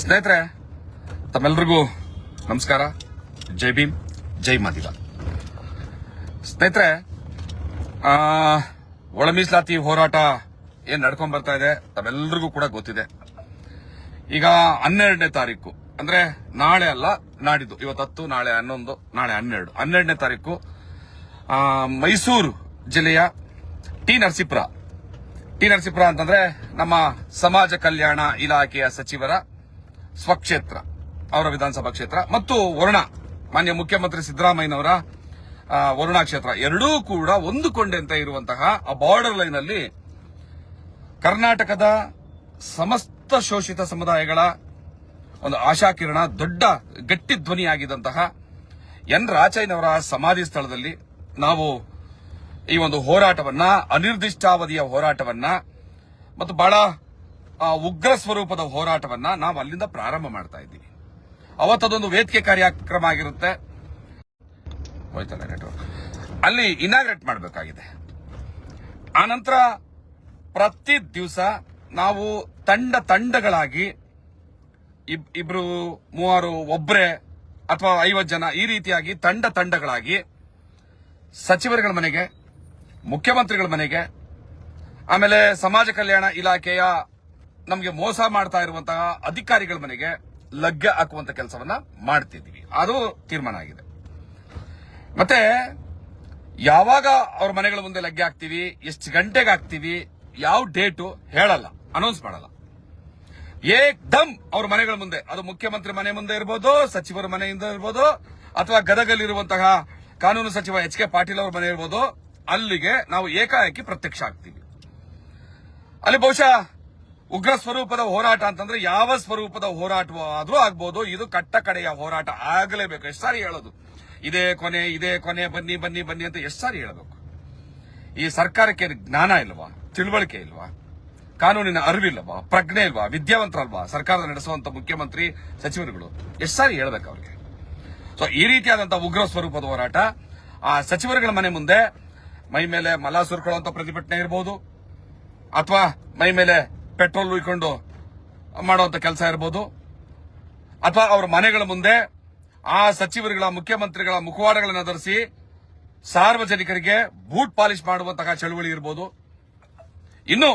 ಸ್ನೇಹಿತರೆ, ತಮ್ಮೆಲ್ರಿಗೂ ನಮಸ್ಕಾರ. ಜೈ ಭೀಮ್, ಜೈ ಮಾದಿಗ. ಸ್ನೇಹಿತರೆ ಒಳ ಮೀಸಲಾತಿ ಹೋರಾಟ ಏನ್ ನಡ್ಕೊಂಡ್ ಬರ್ತಾ ಇದೆ ತಮ್ಮೆಲ್ರಿಗೂ ಕೂಡ ಗೊತ್ತಿದೆ. ಈಗ ಹನ್ನೆರಡನೇ ತಾರೀಕು, ಅಂದ್ರೆ ನಾಳೆ ಅಲ್ಲ, ನಾಡಿದ್ದು. ಇವತ್ತು ಹತ್ತು, ನಾಳೆ ಹನ್ನೊಂದು, ನಾಳೆ ಹನ್ನೆರಡು. ಹನ್ನೆರಡನೇ ತಾರೀಕು ಮೈಸೂರು ಜಿಲ್ಲೆಯ ಟಿ ನರಸೀಪುರ. ಟಿ ನರಸೀಪುರ ಅಂತಂದ್ರೆ ನಮ್ಮ ಸಮಾಜ ಕಲ್ಯಾಣ ಇಲಾಖೆಯ ಸಚಿವರ ಸ್ವಕ್ಷೇತ್ರ, ಅವರ ವಿಧಾನಸಭಾ ಕ್ಷೇತ್ರ ಮತ್ತು ವರುಣ, ಮಾನ್ಯ ಮುಖ್ಯಮಂತ್ರಿ ಸಿದ್ದರಾಮಯ್ಯನವರ ವರುಣಾ ಕ್ಷೇತ್ರ. ಎರಡೂ ಕೂಡ ಹೊಂದಿಕೊಂಡಂತೆ ಇರುವಂತಹ ಆ ಬಾರ್ಡರ್ ಲೈನ್ ಅಲ್ಲಿ ಕರ್ನಾಟಕದ ಸಮಸ್ತ ಶೋಷಿತ ಸಮುದಾಯಗಳ ಒಂದು ಆಶಾಕಿರಣ ದೊಡ್ಡ ಗಟ್ಟಿ ಧ್ವನಿಯಾಗಿದ್ದಂತಹ ಎನ್ ರಾಚಯ್ಯನವರ ಸಮಾಧಿ ಸ್ಥಳದಲ್ಲಿ ನಾವು ಈ ಒಂದು ಹೋರಾಟವನ್ನ, ಅನಿರ್ದಿಷ್ಟಾವಧಿಯ ಹೋರಾಟವನ್ನ ಮತ್ತು ಬಹಳ ಆ, ಉಗ್ರ ಸ್ವರೂಪದ ಹೋರಾಟವನ್ನ ನಾವು ಅಲ್ಲಿಂದ ಪ್ರಾರಂಭ ಮಾಡ್ತಾ ಇದ್ದೀವಿ. ಅವತ್ತದೊಂದು ವೇದಿಕೆ ಕಾರ್ಯಕ್ರಮ ಆಗಿರುತ್ತೆ. ಹೋಯ್ತಲ್ಲ ನೆಟ್ವರ್ಕ್ ಅಲ್ಲಿ ಇನಾಗ್ರೇಟ್ ಮಾಡಬೇಕಾಗಿದೆ. ಆನಂತರ ಪ್ರತಿ ದಿವಸ ನಾವು ತಂಡ ತಂಡಗಳಾಗಿ ಇಬ್- ಇಬ್ರು ಮೂವರು ಒಬ್ರೆ ಅಥವಾ ಐವತ್ತು ಜನ ಈ ರೀತಿಯಾಗಿ ತಂಡ ತಂಡಗಳಾಗಿ ಸಚಿವರುಗಳ ಮನೆಗೆ ಮುಖ್ಯಮಂತ್ರಿಗಳ ಮನೆಗೆ ಆಮೇಲೆ ಸಮಾಜ ಕಲ್ಯಾಣ ಇಲಾಖೆಯ ನಮಗೆ ಮೋಸ ಮಾಡ್ತಾ ಇರುವಂತಹ ಅಧಿಕಾರಿಗಳ ಮನೆಗೆ ಲಗ್ಗೆ ಹಾಕುವಂತ ಕೆಲಸವನ್ನ ಮಾಡ್ತಿದ್ದೀವಿ. ಅದು ತೀರ್ಮಾನ ಆಗಿದೆ. ಮತ್ತೆ ಯಾವಾಗ ಅವ್ರ ಮನೆಗಳ ಮುಂದೆ ಲಗ್ಗೆ ಹಾಕ್ತಿವಿ, ಎಷ್ಟು ಗಂಟೆಗೆ ಹಾಕ್ತಿವಿ, ಯಾವ ಡೇಟು ಹೇಳಲ್ಲ ಅನೌನ್ಸ್ ಮಾಡಲ್ಲ. ಏಕ್ದಮ್ ಅವ್ರ ಮನೆಗಳ ಮುಂದೆ, ಅದು ಮುಖ್ಯಮಂತ್ರಿ ಮನೆ ಮುಂದೆ ಇರ್ಬೋದು, ಸಚಿವರ ಮನೆಯಿಂದ ಇರ್ಬೋದು, ಅಥವಾ ಗದಗಲ್ಲಿರುವಂತಹ ಕಾನೂನು ಸಚಿವ ಎಚ್ ಕೆ ಪಾಟೀಲ್ ಅವ್ರ ಮನೆ ಇರ್ಬೋದು, ಅಲ್ಲಿಗೆ ನಾವು ಏಕಾಏಕಿ ಪ್ರತ್ಯಕ್ಷ ಆಗ್ತೀವಿ. ಅಲ್ಲಿ ಬಹುಶಃ ಉಗ್ರ ಸ್ವರೂಪದ ಹೋರಾಟ ಅಂತಂದ್ರೆ ಯಾವ ಸ್ವರೂಪದ ಹೋರಾಟವಾದ್ರೂ ಆಗ್ಬೋದು, ಇದು ಕಟ್ಟ ಕಡೆಯ ಹೋರಾಟ ಆಗಲೇಬೇಕು. ಎಷ್ಟು ಸಾರಿ ಹೇಳೋದು? ಇದೇ ಕೊನೆ ಇದೇ ಕೊನೆ, ಬನ್ನಿ ಬನ್ನಿ ಬನ್ನಿ ಅಂತ ಎಷ್ಟು ಸಾರಿ ಹೇಳಬೇಕು? ಈ ಸರ್ಕಾರಕ್ಕೆ ಜ್ಞಾನ ಇಲ್ವಾ? ತಿಳುವಳಿಕೆ ಇಲ್ವಾ? ಕಾನೂನಿನ ಅರಿವಿಲ್ಲವಾ? ಪ್ರಜ್ಞೆ ಇಲ್ವಾ? ವಿದ್ಯಾವಂತರಲ್ವಾ? ಸರ್ಕಾರದ ನಡೆಸುವಂತ ಮುಖ್ಯಮಂತ್ರಿ ಸಚಿವರುಗಳು? ಎಷ್ಟು ಸಾರಿ ಹೇಳ್ಬೇಕು ಅವ್ರಿಗೆ? ಸೊ ಈ ರೀತಿಯಾದಂತಹ ಉಗ್ರ ಸ್ವರೂಪದ ಹೋರಾಟ, ಆ ಸಚಿವರುಗಳ ಮನೆ ಮುಂದೆ ಮೈ ಮೇಲೆ ಮಲ ಸುರ್ಕೊಳ್ಳುವಂತ ಪ್ರತಿಭಟನೆ ಇರಬಹುದು ಅಥವಾ ಮೈ ಮೇಲೆ ಪೆಟ್ರೋಲ್ ಉಯ್ಕೊಂಡು ಮಾಡುವಂತ ಕೆಲಸ ಇರ್ಬೋದು. ಅಥವಾ ಅವರ ಮನೆಗಳ ಮುಂದೆ ಆ ಸಚಿವರುಗಳ, ಮುಖ್ಯಮಂತ್ರಿಗಳ ಮುಖವಾಡಗಳನ್ನು ಧರಿಸಿ ಸಾರ್ವಜನಿಕರಿಗೆ ಬೂಟ್ ಪಾಲಿಶ್ ಮಾಡುವಂತಹ ಚಳುವಳಿ ಇರ್ಬೋದು. ಇನ್ನು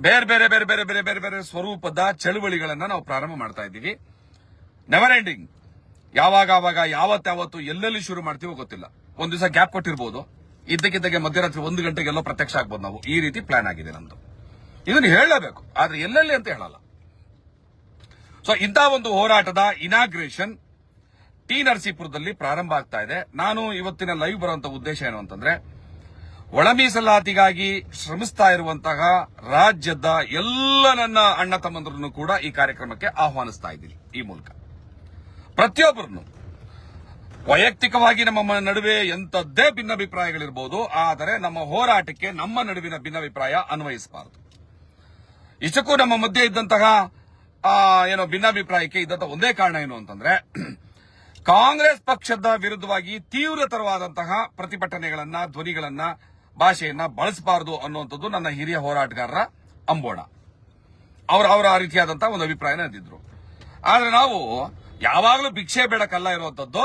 ಬೇರೆ ಬೇರೆ ಬೇರೆ ಬೇರೆ ಬೇರೆ ಬೇರೆ ಬೇರೆ ಸ್ವರೂಪದ ಚಳುವಳಿಗಳನ್ನು ನಾವು ಪ್ರಾರಂಭ ಮಾಡ್ತಾ ಇದ್ದೀವಿ. ನೆವರ್ ಎಂಡಿಂಗ್ ಯಾವಾಗ ಆವಾಗ ಯಾವತ್ತಾವತ್ತು ಎಲ್ಲೆಲ್ಲಿ ಶುರು ಮಾಡ್ತೀವೋ ಗೊತ್ತಿಲ್ಲ. ಒಂದ್ ದಿವಸ ಗ್ಯಾಪ್ ಕೊಟ್ಟಿರ್ಬೋದು. ಇದ್ದಕ್ಕಿದ್ದಕ್ಕೆ ಮಧ್ಯರಾತ್ರಿ ಒಂದು ಗಂಟೆಗೆಲ್ಲೋ ಪ್ರತ್ಯಕ್ಷ ಆಗ್ಬೋದು ನಾವು. ಈ ರೀತಿ ಪ್ಲಾನ್ ಆಗಿದೆ ನಮ್ದು. ಇದನ್ನು ಹೇಳಲೇಬೇಕು, ಆದ್ರೆ ಎಲ್ಲೆಲ್ಲಿ ಅಂತ ಹೇಳಲ್ಲ. ಸೊ ಇಂತಹ ಒಂದು ಹೋರಾಟದ ಇನಾಗ್ರೇಷನ್ ಟಿ ನರಸೀಪುರದಲ್ಲಿ ಪ್ರಾರಂಭ ಆಗ್ತಾ ಇದೆ. ನಾನು ಇವತ್ತಿನ ಲೈವ್ ಬರುವಂತ ಉದ್ದೇಶ ಏನು ಅಂತಂದ್ರೆ ಒಳ ಮೀಸಲಾತಿಗಾಗಿ ಶ್ರಮಿಸ್ತಾ ಇರುವಂತಹ ರಾಜ್ಯದ ಎಲ್ಲ ನನ್ನ ಅಣ್ಣ ತಮ್ಮಂದ್ರನ್ನು ಕೂಡ ಈ ಕಾರ್ಯಕ್ರಮಕ್ಕೆ ಆಹ್ವಾನಿಸ್ತಾ ಇದ್ದೀನಿ ಈ ಮೂಲಕ. ಪ್ರತಿಯೊಬ್ಬರನ್ನು. ವೈಯಕ್ತಿಕವಾಗಿ ನಮ್ಮ ನಡುವೆ ಎಂಥದ್ದೇ ಭಿನ್ನಾಭಿಪ್ರಾಯಗಳಿರ್ಬೋದು, ಆದರೆ ನಮ್ಮ ಹೋರಾಟಕ್ಕೆ ನಮ್ಮ ನಡುವಿನ ಭಿನ್ನಾಭಿಪ್ರಾಯ ಅನ್ವಯಿಸಬಾರದು. ಇಷ್ಟಕ್ಕೂ ನಮ್ಮ ಮಧ್ಯೆ ಇದ್ದಂತಹ ಏನೋ ಭಿನ್ನಾಭಿಪ್ರಾಯಕ್ಕೆ ಇದ್ದಂತ ಒಂದೇ ಕಾರಣ ಏನು ಅಂತಂದ್ರೆ, ಕಾಂಗ್ರೆಸ್ ಪಕ್ಷದ ವಿರುದ್ಧವಾಗಿ ತೀವ್ರತರವಾದಂತಹ ಪ್ರತಿಭಟನೆಗಳನ್ನ, ಧ್ವನಿಗಳನ್ನ, ಭಾಷೆಯನ್ನ ಬಳಸಬಾರದು ಅನ್ನುವಂಥದ್ದು ನನ್ನ ಹಿರಿಯ ಹೋರಾಟಗಾರರ ಅಂಬೋಣ. ಅವರ ಅವರ ಆ ರೀತಿಯಾದಂತಹ ಒಂದು ಅಭಿಪ್ರಾಯನ ಇದ್ದಿದ್ರು ಆದ್ರೆ ನಾವು ಯಾವಾಗಲೂ ಭಿಕ್ಷೆ ಬೇಡಕ್ಕಲ್ಲ ಇರುವಂತದ್ದು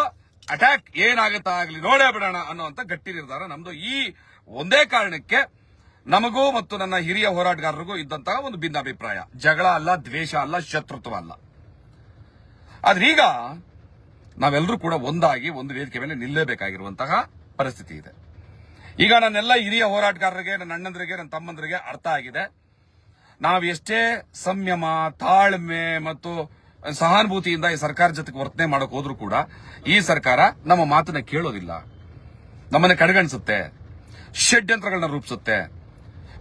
ಅಟ್ಯಾಕ್ ಏನಾಗುತ್ತಾ ಆಗ್ಲಿ, ನೋಡೇ ಬಿಡೋಣ ಅನ್ನುವಂತ ಗಟ್ಟಿ ನಿರ್ಧಾರ ನಮ್ದು ಈ ಒಂದೇ ಕಾರಣಕ್ಕೆ ನಮಗೂ ಮತ್ತು ನನ್ನ ಹಿರಿಯ ಹೋರಾಟಗಾರರಿಗೂ ಇದ್ದಂತಹ ಒಂದು ಭಿನ್ನಾಭಿಪ್ರಾಯ. ಜಗಳ ಅಲ್ಲ, ದ್ವೇಷ ಅಲ್ಲ, ಶತ್ರುತ್ವ ಅಲ್ಲ. ಆದ್ರೆ ಈಗ ನಾವೆಲ್ಲರೂ ಕೂಡ ಒಂದಾಗಿ ಒಂದು ವೇದಿಕೆ ಮೇಲೆ ನಿಲ್ಲೇಬೇಕಾಗಿರುವಂತಹ ಪರಿಸ್ಥಿತಿ ಇದೆ. ಈಗ ನನ್ನೆಲ್ಲ ಹಿರಿಯ ಹೋರಾಟಗಾರರಿಗೆ, ನನ್ನ ಅಣ್ಣಂದ್ರಿಗೆ, ನನ್ನ ತಮ್ಮಂದ್ರಿಗೆ ಅರ್ಥ ಆಗಿದೆ. ನಾವು ಎಷ್ಟೇ ಸಂಯಮ, ತಾಳ್ಮೆ ಮತ್ತು ಸಹಾನುಭೂತಿಯಿಂದ ಈ ಸರ್ಕಾರ ಜೊತೆಗೆ ವರ್ತನೆ ಮಾಡಕ್ ಹೋದ್ರೂ ಕೂಡ ಈ ಸರ್ಕಾರ ನಮ್ಮ ಮಾತನ್ನ ಕೇಳೋದಿಲ್ಲ. ನಮ್ಮನ್ನ ಕಡೆಗಣಿಸುತ್ತೆ. ಷಡ್ಯಂತ್ರಗಳನ್ನ ರೂಪಿಸುತ್ತೆ.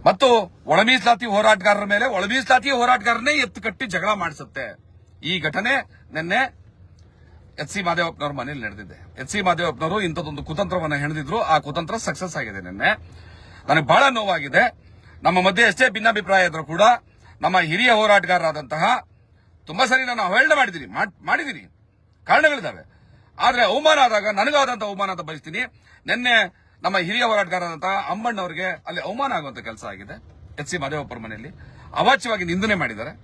ಮತ್ತು ಒಳ ಮೀಸಲಾತಿ ಹೋರಾಟಗಾರರ ಮೇಲೆ ಒಳ ಮೀಸಲಾತಿ ಹೋರಾಟಗಾರನೇ ಎತ್ತು ಕಟ್ಟಿ ಜಗಳ ಮಾಡಿಸುತ್ತೆ. ಈ ಘಟನೆ ನಿನ್ನೆ ಎಚ್ ಸಿ ಮಾದೇವಪ್ಪನವ್ರ ಮನೆಯಲ್ಲಿ ನಡೆದಿದೆ. ಎಚ್ ಸಿ ಮಾದೇವಪ್ಪನವರು ಇಂಥದೊಂದು ಕುತಂತ್ರವನ್ನು ಹೆಣೆದಿದ್ರು. ಆ ಕುತಂತ್ರ ಸಕ್ಸಸ್ ಆಗಿದೆ ನಿನ್ನೆ. ನನಗೆ ಬಹಳ ನೋವಾಗಿದೆ. ನಮ್ಮ ಮಧ್ಯೆ ಎಷ್ಟೇ ಭಿನ್ನಾಭಿಪ್ರಾಯ ಇದ್ರೂ ಕೂಡ ನಮ್ಮ ಹಿರಿಯ ಹೋರಾಟಗಾರರಾದಂತಹ ತುಂಬಾ ಸರಿ ನಾನು ಅವಹೇಳನ ಮಾಡಿದ್ದೀನಿ ಮಾಡಿದಿರಿ ಮಾಡಿದ್ದೀನಿ ಕಾರಣಗಳಿದ್ದಾವೆ ಆದರೆ ಅವಮಾನ ಆದಾಗ ನನಗಾದಂತಹ ಅವಮಾನ ಅಂತ ಬಯಸ್ತೀನಿ. ನಿನ್ನೆ ನಮ್ಮ ಹಿರಿಯ ಹೋರಾಟಗಾರರಂತಹ ಅಮ್ಮಣ್ಣವರಿಗೆ ಅಲ್ಲಿ ಅವಮಾನ ಆಗುವಂತ ಕೆಲಸ ಆಗಿದೆ. ಎಚ್ ಸಿ ಮಾದೇವಪ್ಪರ ಮನೆಯಲ್ಲಿ. ಅವಾಚ್ಯವಾಗಿ ನಿಂದನೆ ಮಾಡಿದ್ದಾರೆ.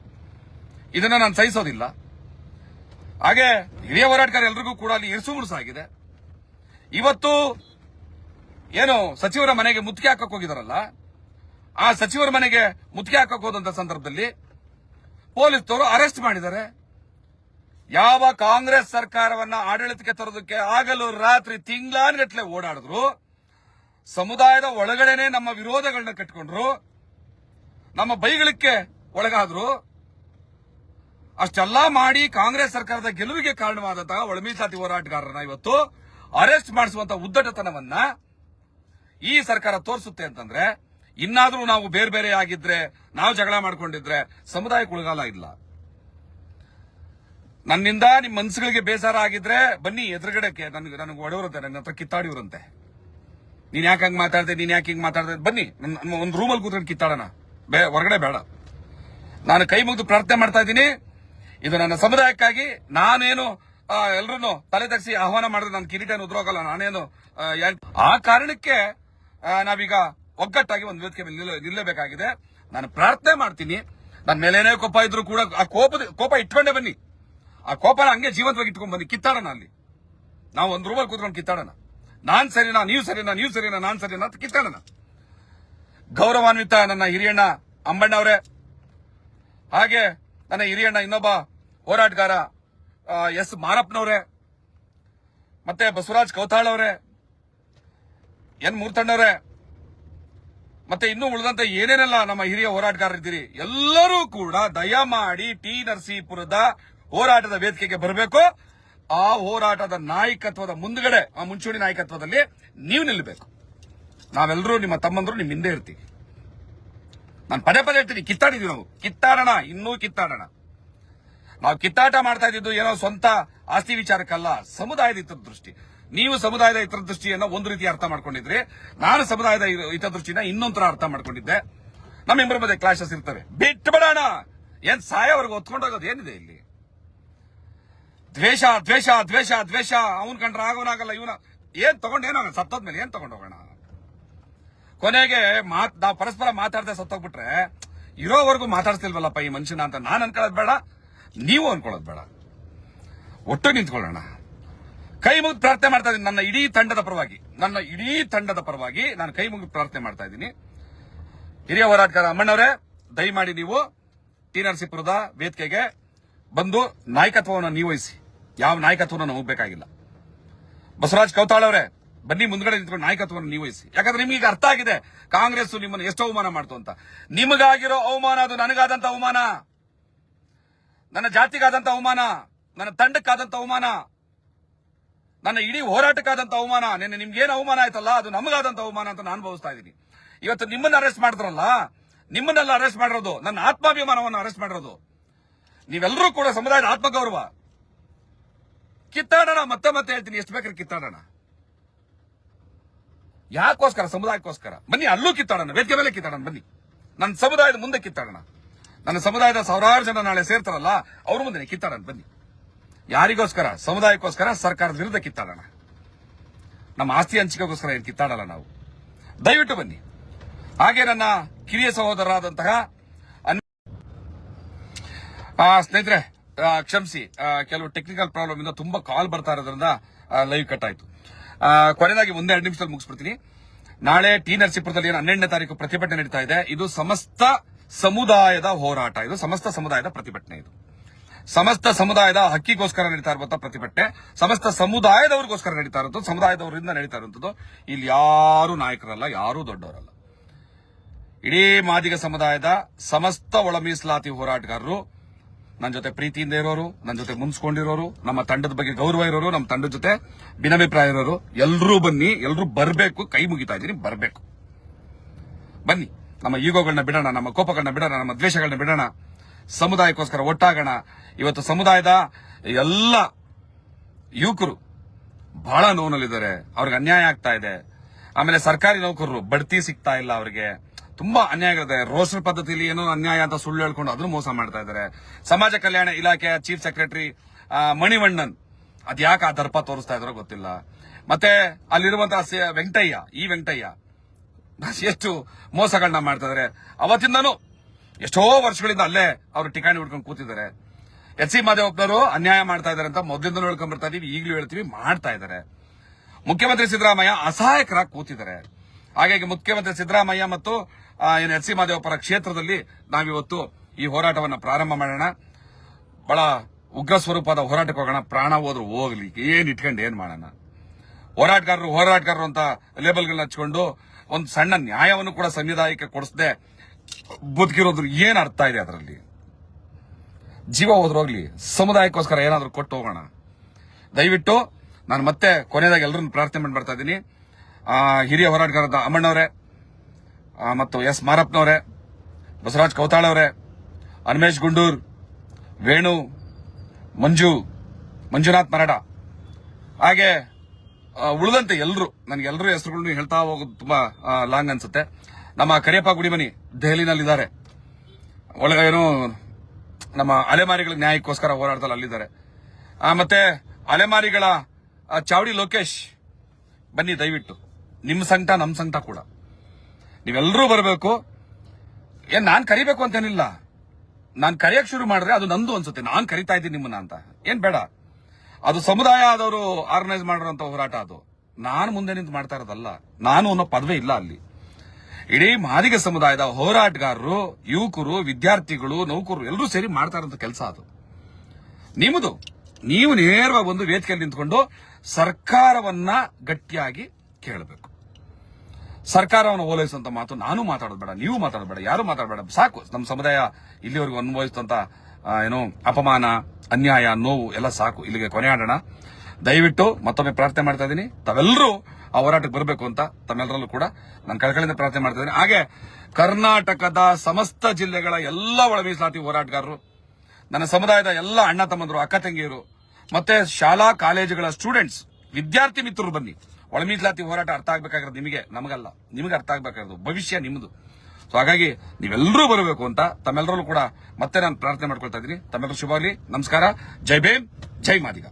ಇದನ್ನ ನಾನು ಸಹಿಸೋದಿಲ್ಲ. ಹಾಗೆ ಹಿರಿಯ ಹೋರಾಟಗಾರ ಎಲ್ರಿಗೂ ಕೂಡ ಅಲ್ಲಿ ಇರಿಸು ಮುರುಸಾಗಿದೆ ಇವತ್ತು ಏನು ಸಚಿವರ ಮನೆಗೆ ಮುತ್ತಿಗೆ ಹಾಕಕ್ಕೆ ಹೋಗಿದಾರಲ್ಲ? ಆ ಸಚಿವರ ಮನೆಗೆ ಮುತ್ತಿಗೆ ಹಾಕಕ್ಕೆ ಹೋದಂತ ಸಂದರ್ಭದಲ್ಲಿ ಪೊಲೀಸರು ಅರೆಸ್ಟ್ ಮಾಡಿದ್ದಾರೆ. ಯಾವ ಕಾಂಗ್ರೆಸ್ ಸರ್ಕಾರವನ್ನ ಆಡಳಿತಕ್ಕೆ ತರೋದಕ್ಕೆ ಆಗಲು ರಾತ್ರಿ ತಿಂಗಳಾನ್ಗಟ್ಲೆ ಓಡಾಡಿದ್ರು. ಸಮುದಾಯದ ಒಳಗಡೆನೆ ನಮ್ಮ ವಿರೋಧಗಳನ್ನ ಕಟ್ಕೊಂಡ್ರು, ನಮ್ಮ ಬೈಗಳಿಕೆ ಒಳಗಾದ್ರು. ಅಷ್ಟೆಲ್ಲಾ ಮಾಡಿ ಕಾಂಗ್ರೆಸ್ ಸರ್ಕಾರದ ಗೆಲುವಿಗೆ ಕಾರಣವಾದಂತಹ ಒಳಮೀಸಾತಿ ಹೋರಾಟಗಾರರನ್ನ ಇವತ್ತು ಅರೆಸ್ಟ್ ಮಾಡಿಸುವಂತಹ ಉದ್ದಟತನವನ್ನ ಈ ಸರ್ಕಾರ ತೋರಿಸುತ್ತೆ ಅಂತಂದ್ರೆ, ಇನ್ನಾದ್ರೂ ನಾವು ಬೇರೆ ಬೇರೆ ಆಗಿದ್ರೆ, ನಾವು ಜಗಳ ಮಾಡ್ಕೊಂಡಿದ್ರೆ ಸಮುದಾಯಕ್ಕೆ ಉಳಗಾಲ ಇಲ್ಲ. ನನ್ನಿಂದ ನಿಮ್ಮ ಮನಸ್ಸುಗಳಿಗೆ ಬೇಸರ ಆಗಿದ್ರೆ ಬನ್ನಿ ಎದುರುಗಡೆಗೆ ನನಗೆ ನನಗೆ ಒಡೆಯವರಂತೆ ನನ್ನ ಹತ್ರ ಕಿತ್ತಾಡಿವ್ರಂತೆ ನೀನ್ ಯಾಕೆ ಹಂಗ್ ಮಾತಾಡ್ದೆ ನೀನ್ ಯಾಕೆ ಹಿಂಗ್ ಮಾತಾಡ್ದೆ? ಬನ್ನಿ ನನ್ನ ಒಂದು ರೂಮಲ್ಲಿ ಕೂತ್ಕೊಂಡು ಕಿತ್ತಾಡೋಣ. ಬೇ ಹೊರಗಡೆ ಬೇಡ. ನಾನು ಕೈ ಮುಗಿದು ಪ್ರಾರ್ಥನೆ ಮಾಡ್ತಾ ಇದ್ದೀನಿ. ಇದು ನನ್ನ ಸಮುದಾಯಕ್ಕಾಗಿ ನಾನೇನು ಎಲ್ರು ತಲೆ ತಗ್ಸಿ ಆಹ್ವಾನ ಮಾಡಿದ್ರೆ ನನ್ನ ಕಿರೀಟ ಉದ್ರೋಗಲ್ಲ ನಾನೇನು ಆ, ಕಾರಣಕ್ಕೆ ನಾವೀಗ ಒಗ್ಗಟ್ಟಾಗಿ ಒಂದು ವೇದಿಕೆ ಮೇಲೆ ನಿಲ್ಲ- ನಿಲ್ಲಬೇಕಾಗಿದೆ. ನಾನು ಪ್ರಾರ್ಥನೆ ಮಾಡ್ತೀನಿ. ನನ್ನ ಮೇಲೇನೇ ಕೋಪ ಇದ್ರು ಕೂಡ ಆ ಕೋಪದ ಕೋಪ ಇಟ್ಕೊಂಡೇ ಬನ್ನಿ. ಆ ಕೋಪನ ಹಂಗೆ ಜೀವಂತವಾಗಿ ಇಟ್ಕೊಂಡ್ ಬನ್ನಿ. ಕಿತ್ತಾಡೋಣ ಅಲ್ಲಿ. ನಾವು ಒಂದು ರೂಮಲ್ಲಿ ಕೂತ್ಕೊಂಡು ಕಿತ್ತಾಡೋಣ. ನಾನ್ ಸರಿನಾ, ನೀವು ಸರಿನಾ ನೀವು ಸರಿನಾ, ನಾನ್ ಸರಿನಾ ಅಂತ ಕಿತ್ಕೊಳ್ಳೋಣ ಗೌರವಾನ್ವಿತ ನನ್ನ ಹಿರಿಯಣ್ಣ ಅಂಬಣ್ಣವರೇ ಹಾಗೆ ನನ್ನ ಹಿರಿಯಣ್ಣ ಇನ್ನೊಬ್ಬ ಹೋರಾಟಗಾರ ಎಸ್ ಮಾರಪ್ಪನವ್ರೆ. ಮತ್ತೆ ಬಸವರಾಜ್ ಕೌತಾಳ್ ಅವರೇ. ಎನ್ ಮೂರ್ತಣ್ಣವ್ರೆ. ಮತ್ತೆ ಇನ್ನೂ ಉಳಿದಂತ ಏನೇನೆಲ್ಲ ನಮ್ಮ ಹಿರಿಯ ಹೋರಾಟಗಾರರಿದ್ದೀರಿ, ಎಲ್ಲರೂ ಕೂಡ ದಯಮಾಡಿ ಟಿ ನರಸೀಪುರದ ಹೋರಾಟದ ವೇದಿಕೆಗೆ ಬರಬೇಕು. ಆ ಹೋರಾಟದ ನಾಯಕತ್ವದ ಮುಂದ್ಗಡೆ, ಆ ಮುಂಚೂಣಿ ನಾಯಕತ್ವದಲ್ಲಿ ನೀವು ನಿಲ್ಲಬೇಕು ನಾವೆಲ್ಲರೂ ನಿಮ್ಮ ತಮ್ಮಂದ್ರು ನಿಮ್ಮ ಹಿಂದೆ ಇರ್ತೀವಿ. ನಾನು ಪದೇ ಪದೇ ಇರ್ತೀನಿ ಕಿತ್ತಾಡಿದ್ವಿ ನಾವು. ಕಿತ್ತಾಡೋಣ, ಇನ್ನೂ ಕಿತ್ತಾಡೋಣ. ನಾವು ಕಿತ್ತಾಟ ಮಾಡ್ತಾ ಇದ್ದಿದ್ದು ಏನೋ ಸ್ವಂತ ಆಸ್ತಿ ವಿಚಾರಕ್ಕಲ್ಲ, ಸಮುದಾಯದ ಹಿತದೃಷ್ಟಿ. ನೀವು ಸಮುದಾಯದ ಹಿತದೃಷ್ಟಿಯನ್ನ ಒಂದು ರೀತಿ ಅರ್ಥ ಮಾಡ್ಕೊಂಡಿದ್ರಿ. ನಾನು ಸಮುದಾಯದ ಹಿತ- ಹಿತದೃಷ್ಟಿನ ಇನ್ನೊಂಥರ ಅರ್ಥ ಮಾಡ್ಕೊಂಡಿದ್ದೆ. ನಮ್ಮಿಬ್ಬರ ಮಧ್ಯೆ ಕ್ಲಾಶಸ್ ಇರ್ತವೆ. ಬಿಟ್ಟು ಬಿಡೋಣ ಏನ್ ಸಾಯವರೆಗೂ ಹೊತ್ಕೊಂಡೋಗೋದು ಏನಿದೆ ಇಲ್ಲಿ? ದ್ವೇಷ ದ್ವೇಷ ದ್ವೇಷ ದ್ವೇಷ. ಅವನ್ ಕಂಡ್ರೆ ಆಗೋನಾಗಲ್ಲ ಇವನ. ಏನ್ ತಗೊಂಡ್ ಸತ್ತೋದ್ಮೇಲೆ ಏನ್ ತಗೊಂಡೋಗೋಣ ಕೊನೆಗೆ ಮಾತ್, ನಾವು ಪರಸ್ಪರ ಮಾತಾಡದೆ ಸತ್ತೋಗ್ಬಿಟ್ರೆ, ಇರೋವರೆಗೂ ಮಾತಾಡ್ತಿಲ್ವಲ್ಲಪ್ಪ ಈ ಮನುಷ್ಯನ ಅಂತ ನಾನು ಅನ್ಕೊಳ್ಳೋದು ಬೇಡ, ನೀವು ಅನ್ಕೊಳ್ಳೋದು ಬೇಡ. ಒಟ್ಟು ನಿಂತ್ಕೊಳ್ಳೋಣ. ಕೈ ಮುಗಿದು ಪ್ರಾರ್ಥನೆ ಮಾಡ್ತಾ ಇದ್ದೀನಿ. ನನ್ನ ಇಡೀ ತಂಡದ ಪರವಾಗಿ, ನನ್ನ ಇಡೀ ತಂಡದ ಪರವಾಗಿ ನಾನು ಕೈ ಮುಗಿದು ಪ್ರಾರ್ಥನೆ ಮಾಡ್ತಾ ಇದ್ದೀನಿ. ಹಿರಿಯ ಹೋರಾಟಗಾರ ಅಮ್ಮಣ್ಣವರೇ, ದಯಮಾಡಿ ನೀವು ಟಿ ನರಸೀಪುರದ ವೇದಿಕೆಗೆ ಬಂದು ನಾಯಕತ್ವವನ್ನು ನಿವಹಿಸಿ ಯಾವ ನಾಯಕತ್ವನ ನಮಗೆ ಬಸವರಾಜ್ ಕೌತಾಳ್ ಅವರೇ, ಬನ್ನಿ ಮುಂದ್ಗಡೆ ನಿಂತ್ಕೊಂಡು ನಾಯಕತ್ವವನ್ನು ನಿವಹಿಸಿ ಯಾಕಂದ್ರೆ ನಿಮ್ಗೆ ಈಗ ಅರ್ಥ ಆಗಿದೆ ಕಾಂಗ್ರೆಸ್ ನಿಮ್ಮನ್ನು ಎಷ್ಟು ಅವಮಾನ ಮಾಡ್ತು ಅಂತ. ನಿಮಗಾಗಿರೋ ಅವಮಾನ ಅದು ನನಗಾದಂತ ಅವಮಾನ. ನನ್ನ ಜಾತಿಗಾದಂತ ಅವಮಾನ, ನನ್ನ ತಂಡಕ್ಕಾದಂತ ಅವಮಾನ. ನನ್ನ ಇಡೀ ಹೋರಾಟಕ್ಕಾದಂತ ಅವಮಾನ. ನಿನ್ನೆ ನಿಮ್ಗೇನು ಅವಮಾನ ಆಯ್ತಲ್ಲ, ಅದು ನಮಗಾದಂತ ಅವಮಾನ ಅಂತ ನಾನು ಭಾವಿಸ್ತಾ ಇದ್ದೀನಿ. ಇವತ್ತು ನಿಮ್ಮನ್ನ ಅರೆಸ್ಟ್ ಮಾಡಿದ್ರಲ್ಲ ನಿಮ್ಮನ್ನೆಲ್ಲ ಅರೆಸ್ಟ್ ಮಾಡಿರೋದು, ನನ್ನ ಆತ್ಮಾಭಿಮಾನವನ್ನು ಅರೆಸ್ಟ್ ಮಾಡಿರೋದು. ನೀವೆಲ್ಲರೂ ಕೂಡ ಸಮುದಾಯದ ಆತ್ಮಗೌರವ. ಕಿತ್ತಾಡೋಣ, ಮತ್ತೆ ಮತ್ತೆ ಹೇಳ್ತೀನಿ. ಎಷ್ಟು ಬೇಕಾದ್ರೆ ಕಿತ್ತಾಡೋಣ. ಯಾಕೋಸ್ಕರ? ಸಮುದಾಯಕ್ಕೋಸ್ಕರ? ಬನ್ನಿ, ಅಲ್ಲೂ ಕಿತ್ತಾಡೋಣ. ವೇದಿಕೆ ಮೇಲೆ ಕಿತ್ತಾಡೋಣ, ಬನ್ನಿ. ನನ್ನ ಸಮುದಾಯದ ಮುಂದೆ ಕಿತ್ತಾಡೋಣ. ನನ್ನ ಸಮುದಾಯದ ಸಾವಿರಾರು ಜನ ನಾಳೆ ಸೇರ್ತಾರಲ್ಲ, ಅವ್ರ ಮುಂದೆ ಕಿತ್ತಾಡೋಣ, ಬನ್ನಿ. ಯಾರಿಗೋಸ್ಕರ? ಸಮುದಾಯಕ್ಕೋಸ್ಕರ, ಸರ್ಕಾರದ ವಿರುದ್ಧ ಕಿತ್ತಾಡೋಣ. ನಮ್ಮ ಆಸ್ತಿ ಹಂಚಿಕೆಗೋಸ್ಕರ ಏನು ಕಿತ್ತಾಡಲ್ಲ ನಾವು. ದಯವಿಟ್ಟು ಬನ್ನಿ. ಹಾಗೆ ನನ್ನ ಕಿರಿಯ ಸಹೋದರರಾದಂತಹ ಸ್ನೇಹಿತರೆ ಕ್ಷಮಿಸಿ ಕೆಲವು ಟೆಕ್ನಿಕಲ್ ಪ್ರಾಬ್ಲಮ್ ಇಂದ ತುಂಬಾ ಕಾಲ್ ಬರ್ತಾ ಇರೋದ್ರಿಂದ ಲೈವ್ ಕಟ್ ಆಯ್ತು. ಕೊನೆಯದಾಗಿ ಒಂದೇ ಎರಡು ನಿಮಿಷದಲ್ಲಿ ಮುಗಿಸ್ಬಿಡ್ತೀನಿ. ನಾಳೆ ಟಿ ನರಸೀಪುರದಲ್ಲಿ ಏನು ಹನ್ನೆರಡನೇ ತಾರೀಕು ಪ್ರತಿಭಟನೆ ನಡೀತಾ ಇದೆ. ಇದು ಸಮಸ್ತ ಸಮುದಾಯದ ಹೋರಾಟ. ಇದು ಸಮಸ್ತ ಸಮುದಾಯದ ಪ್ರತಿಭಟನೆ ಇದು. ಸಮಸ್ತ ಸಮುದಾಯದ ಹಕ್ಕಿಗೋಸ್ಕರ ನಡೀತಾ ಇರುವಂತಹ ಪ್ರತಿಭಟನೆ. ಸಮಸ್ತ ಸಮುದಾಯದವರಿಗೋಸ್ಕರ ನಡೀತಾ ಇರೋದು ಸಮುದಾಯದವರಿಂದ ನಡೀತಾ ಇರುವಂತದ್ದು ಇಲ್ಲಿ ಯಾರು ನಾಯಕರಲ್ಲ, ಯಾರು ದೊಡ್ಡವರಲ್ಲ. ಇಡೀ ಮಾದಿಗ ಸಮುದಾಯದ ಸಮಸ್ತ ಒಳ ಮೀಸಲಾತಿ ಹೋರಾಟಗಾರರು ನನ್ನ ಜೊತೆ ಪ್ರೀತಿಯಿಂದ ಇರೋರು ನನ್ನ ಜೊತೆ ಮುನ್ಸ್ಕೊಂಡಿರೋರು ನಮ್ಮ ತಂಡದ ಬಗ್ಗೆ ಗೌರವ ಇರೋರು ನಮ್ಮ ತಂಡದ ಜೊತೆ ಭಿನ್ನಾಭಿಪ್ರಾಯ ಇರೋರು ಎಲ್ಲರೂ ಬನ್ನಿ ಎಲ್ಲರೂ ಬರಬೇಕು, ಕೈ ಮುಗಿತಾ ಇದ್ದೀನಿ, ಬರಬೇಕು. ಬನ್ನಿ, ನಮ್ಮ ಈಗೋಗಳನ್ನ ಬಿಡೋಣ, ನಮ್ಮ ಕೋಪಗಳನ್ನ ಬಿಡೋಣ, ನಮ್ಮ ದ್ವೇಷಗಳನ್ನ ಬಿಡೋಣ, ಸಮುದಾಯಕ್ಕೋಸ್ಕರ ಒಟ್ಟಾಗೋಣ. ಇವತ್ತು ಸಮುದಾಯದ ಎಲ್ಲ ಯುವಕರು ಬಹಳ ನೋವಿನಲ್ಲಿದ್ದಾರೆ. ಅವ್ರಿಗೆ ಅನ್ಯಾಯ ಆಗ್ತಾ ಇದೆ. ಆಮೇಲೆ ಸರ್ಕಾರಿ ನೌಕರರು ಬಡ್ತಿ ಸಿಗ್ತಾ ಇಲ್ಲ ಅವರಿಗೆ. ತುಂಬಾ ಅನ್ಯಾಯಗಳಿದೆ ರೋಸ್ಟರ್ ಪದ್ಧತಿಯಲ್ಲಿ ಏನೋ ಅನ್ಯಾಯ ಅಂತ ಸುಳ್ಳು ಹೇಳ್ಕೊಂಡು ಅದನ್ನು ಮೋಸ ಮಾಡ್ತಾ ಇದ್ದಾರೆ. ಸಮಾಜ ಕಲ್ಯಾಣ ಇಲಾಖೆಯ ಚೀಫ್ ಸೆಕ್ರೆಟರಿ ಮಣಿವಣ್ಣನ್ ಅದ್ಯಾಕೆ ಆ ದರ್ಪ ತೋರಿಸ್ತಾ ಇದಾರೋ ಗೊತ್ತಿಲ್ಲ. ಮತ್ತೆ ಅಲ್ಲಿರುವಂತಹ ವೆಂಕಟಯ್ಯ, ಈ ವೆಂಕಟಯ್ಯ, ಎಷ್ಟು ಮೋಸಗಳನ್ನ ಮಾಡ್ತಾ ಇದಾರೆ. ಅವತ್ತಿಂದನೂ ಎಷ್ಟೋ ವರ್ಷಗಳಿಂದ ಅಲ್ಲೇ ಅವರು ಟಿಕಾಣಿ ಹುಡ್ಕೊಂಡು ಕೂತಿದ್ದಾರೆ. ಎಚ್ ಸಿ ಮಾದೇವಪ್ಪನವರು ಅನ್ಯಾಯ ಮಾಡ್ತಾ ಇದಾರೆ ಅಂತ ಮೊದಲಿಂದಲೂ ಹೇಳ್ಕೊಂಡ್ ಬರ್ತಾ ಇದೀವಿ, ಈಗಲೂ ಹೇಳ್ತೀವಿ, ಮಾಡ್ತಾ ಇದ್ದಾರೆ ಮುಖ್ಯಮಂತ್ರಿ ಸಿದ್ದರಾಮಯ್ಯ ಅಸಹಾಯಕರಾಗಿ ಕೂತಿದ್ದಾರೆ. ಹಾಗಾಗಿ ಮುಖ್ಯಮಂತ್ರಿ ಸಿದ್ದರಾಮಯ್ಯ ಮತ್ತು ಏನು ಎಚ್ ಸಿ ಮಾದೇವಪ್ಪರ ಕ್ಷೇತ್ರದಲ್ಲಿ ನಾವಿವತ್ತು ಈ ಹೋರಾಟವನ್ನು ಪ್ರಾರಂಭ ಮಾಡೋಣ. ಬಹಳ ಉಗ್ರ ಸ್ವರೂಪದ ಹೋರಾಟಕ್ಕೆ ಹೋಗೋಣ. ಪ್ರಾಣ ಹೋದ್ರು ಹೋಗ್ಲಿ. ಏನ್ ಇಟ್ಕೊಂಡು ಏನ್ ಮಾಡೋಣ? ಹೋರಾಟಗಾರರು ಹೋರಾಟಗಾರರು ಅಂತ ಲೇಬಲ್ಗಳನ್ನ ಹಚ್ಕೊಂಡು ಒಂದು ಸಣ್ಣ ನ್ಯಾಯವನ್ನು ಕೂಡ ಸಂವಿಧಾನಕ್ಕೆ ಕೊಡಿಸದೆ ಬದುಕಿರೋದ್ರ ಏನ್ ಅರ್ಥ ಇದೆ ಅದರಲ್ಲಿ? ಜೀವ ಹೋದ್ರೋಗ್ಲಿ ಸಮುದಾಯಕ್ಕೋಸ್ಕರ ಏನಾದರೂ ಕೊಟ್ಟು ಹೋಗೋಣ. ದಯವಿಟ್ಟು ನಾನು ಮತ್ತೆ ಕೊನೆಯದಾಗಿ ಎಲ್ಲರನ್ನು ಪ್ರಾರ್ಥನೆ ಮಾಡಿ ಬರ್ತಾ ಇದ್ದೀನಿ. ಹಿರಿಯ ಹೋರಾಟಗಾರದ ಅಮ್ಮಣ್ಣವರೇ ಮತ್ತು ಎಸ್ ಮಾರಪ್ಪನವರೇ, ಬಸವರಾಜ್ ಕೌತಾಳವರೇ ಅನ್ಮೇಶ್ ಗುಂಡೂರ್, ವೇಣು, ಮಂಜು, ಮಂಜುನಾಥ್ ಮರಾಠ. ಹಾಗೆ ಉಳಿದಂತೆ ಎಲ್ಲರೂ ನನಗೆ ಎಲ್ಲರೂ ಹೆಸರುಗಳನ್ನು ಹೇಳ್ತಾ ಹೋಗೋದು ತುಂಬಾ ಲಾಂಗ್ ಅನ್ಸುತ್ತೆ. ನಮ್ಮ ಕರಿಯಪ್ಪ ಗುಡಿಮನಿ ದೆಹಲಿನಲ್ಲಿದ್ದಾರೆ. ಒಳಗೆ ಏನು ನಮ್ಮ ಅಲೆಮಾರಿಗಳ ನ್ಯಾಯಕ್ಕೋಸ್ಕರ ಹೋರಾಡ್ತಾರೆ ಅಲ್ಲಿದ್ದಾರೆ. ಮತ್ತೆ ಅಲೆಮಾರಿಗಳ ಚಾವಡಿ ಲೋಕೇಶ್, ಬನ್ನಿ ದಯವಿಟ್ಟು. ನಿಮ್ಮ ಸಂಕಟ ನಮ್ಮ ಸಂಕಟ ಕೂಡ. ನೀವೆಲ್ಲರೂ ಬರಬೇಕು. ಏನ್ ನಾನ್ ಕರಿಬೇಕು ಅಂತೇನಿಲ್ಲ. ನಾನ್ ಕರೆಯಕ್ ಶುರು ಮಾಡಿದ್ರೆ ಅದು ನಂದು ಅನ್ಸುತ್ತೆ. ನಾನ್ ಕರಿತಾ ಇದ್ದೀನಿ ನಿಮ್ಮನ್ನ ಅಂತ. ಏನ್ ಬೇಡ. ಅದು ಸಮುದಾಯ ಆದವರು ಆರ್ಗನೈಸ್ ಮಾಡಿರೋಂಥ ಹೋರಾಟ ಅದು. ನಾನು ಮುಂದೆ ನಿಂತು ಮಾಡ್ತಾ ಇರೋದಲ್ಲ. ನಾನು ಅನ್ನೋ ಪದವೇ ಇಲ್ಲ ಅಲ್ಲಿ. ಇಡೀ ಮಾದಿಗ ಸಮುದಾಯದ ಹೋರಾಟಗಾರರು, ಯುವಕರು, ವಿದ್ಯಾರ್ಥಿಗಳು, ನೌಕರರು ಎಲ್ಲರೂ ಸೇರಿ ಮಾಡ್ತಾ ಇರೋಂಥ ಕೆಲಸ ಅದು. ನಿಮ್ಮದು ನೀವು ನೇರವಾಗಿ ಒಂದು ವೇದಿಕೆಯಲ್ಲಿ ನಿಂತ್ಕೊಂಡು ಸರ್ಕಾರವನ್ನ ಗಟ್ಟಿಯಾಗಿ ಕೇಳಬೇಕು. ಸರ್ಕಾರವನ್ನು ಓಲೈಸುವಂತ ಮಾತು ನಾನು ಮಾತಾಡೋದು ನೀವು ಮಾತಾಡೋದು ಯಾರು ಮಾತಾಡಬೇಡ ಸಾಕು, ನಮ್ಮ ಸಮುದಾಯ ಇಲ್ಲಿವರೆಗೂ ಅನುಭವಿಸಿದಂತ ಏನು, ಅಪಮಾನ, ಅನ್ಯಾಯ, ನೋವು ಎಲ್ಲ ಸಾಕು, ಇಲ್ಲಿಗೆ ಕೊನೆಯಾಡೋಣ ದಯವಿಟ್ಟು ಮತ್ತೊಮ್ಮೆ ಪ್ರಾರ್ಥನೆ ಮಾಡ್ತಾ ಇದ್ದೀನಿ. ತಾವೆಲ್ಲರೂ ಆ ಹೋರಾಟಕ್ಕೆ ಬರಬೇಕು ಅಂತ ತಮ್ಮೆಲ್ಲರಲ್ಲೂ ಕೂಡ ನಾನು ಕಳಕಳಿಂದ ಪ್ರಾರ್ಥನೆ ಮಾಡ್ತಾ ಇದ್ದೀನಿ. ಹಾಗೆ ಕರ್ನಾಟಕದ ಸಮಸ್ತ ಜಿಲ್ಲೆಗಳ ಎಲ್ಲ ಒಳ ಮೀಸಲಾತಿ ಹೋರಾಟಗಾರರು, ನನ್ನ ಸಮುದಾಯದ ಎಲ್ಲ ಅಣ್ಣ ತಮ್ಮಂದರು, ಅಕ್ಕ ತಂಗಿಯರು, ಮತ್ತೆ ಶಾಲಾ, ಕಾಲೇಜುಗಳ ಸ್ಟೂಡೆಂಟ್ಸ್ ವಿದ್ಯಾರ್ಥಿ ಮಿತ್ರರು ಬನ್ನಿ. ಒಳ ಮೀಸಲಾತಿ ಹೋರಾಟ ಅರ್ಥ ಆಗ್ಬೇಕಾಗಿರೋದು ನಿಮಗೆ, ನಮಗಲ್ಲ. ನಿಮಗೆ ಅರ್ಥ ಆಗ್ಬೇಕಾಗಿರೋದು ಭವಿಷ್ಯ ನಿಮ್ಮದು. ಸೊ ಹಾಗಾಗಿ ನೀವೆಲ್ಲರೂ ಬರಬೇಕು ಅಂತ ತಮ್ಮೆಲ್ಲರಲ್ಲೂ ಕೂಡ ಮತ್ತೆ ನಾನು ಪ್ರಾರ್ಥನೆ ಮಾಡ್ಕೊಳ್ತಾ ಇದ್ದೀನಿ. ತಮ್ಮೆಲ್ಲರೂ ಶುಭವಾಗಲಿ ನಮಸ್ಕಾರ. ಜೈ ಭೇಮ್. ಜೈ ಮಾದಿಗ.